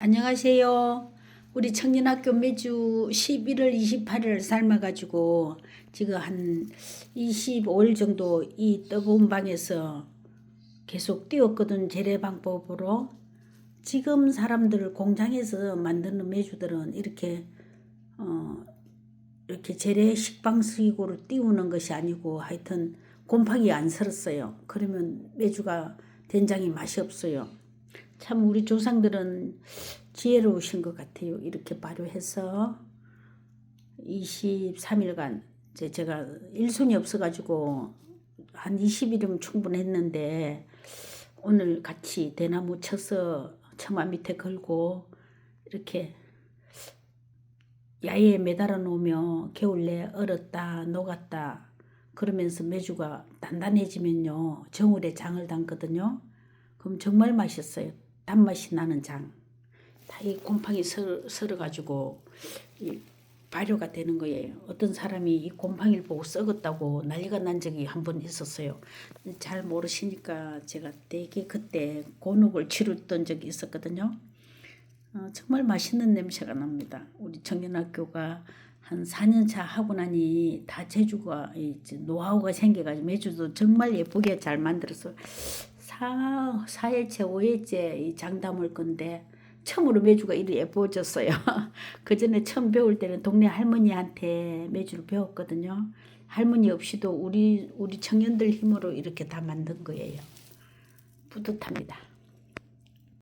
안녕하세요. 우리 청년학교 매주 11월 28일 삶아가지고 지금 한 25일 정도 이 뜨거운 방에서 계속 띄웠거든 재래 방법으로 지금 사람들 공장에서 만드는 매주들은 이렇게 어 이렇게 재래 식방식으로 띄우는 것이 아니고 하여튼 곰팡이 안 설었어요. 그러면 매주가 된장이 맛이 없어요. 참 우리 조상들은 지혜로우신 것 같아요. 이렇게 발효해서 23일간 이제 제가 일손이 없어가지고 한 20일이면 충분했는데 오늘 같이 대나무 쳐서 처마 밑에 걸고 이렇게 야외에 매달아 놓으면 겨울 내 얼었다 녹았다 그러면서 매주가 단단해지면요 정월에 장을 담거든요. 그럼 정말 맛있어요. 단맛이 나는 장. 다 이 곰팡이 설, 설어가지고 이 발효가 되는 거예요. 어떤 사람이 이 곰팡이를 보고 썩었다고 난리가 난 적이 한 번 있었어요. 잘 모르시니까 제가 되게 그때 곤혹을 치렀던 적이 있었거든요. 어, 정말 맛있는 냄새가 납니다. 우리 청년학교가 한 4년 차 하고 나니 다 제주가 노하우가 생겨가지고 매주도 정말 예쁘게 잘 만들어서 사, 4일째, 5일째 이 장담을 건데 처음으로 매주가 이리 예뻐졌어요. 그 전에 처음 배울 때는 동네 할머니한테 매주를 배웠거든요. 할머니 없이도 우리, 우리 청년들 힘으로 이렇게 다 만든 거예요. 뿌듯합니다.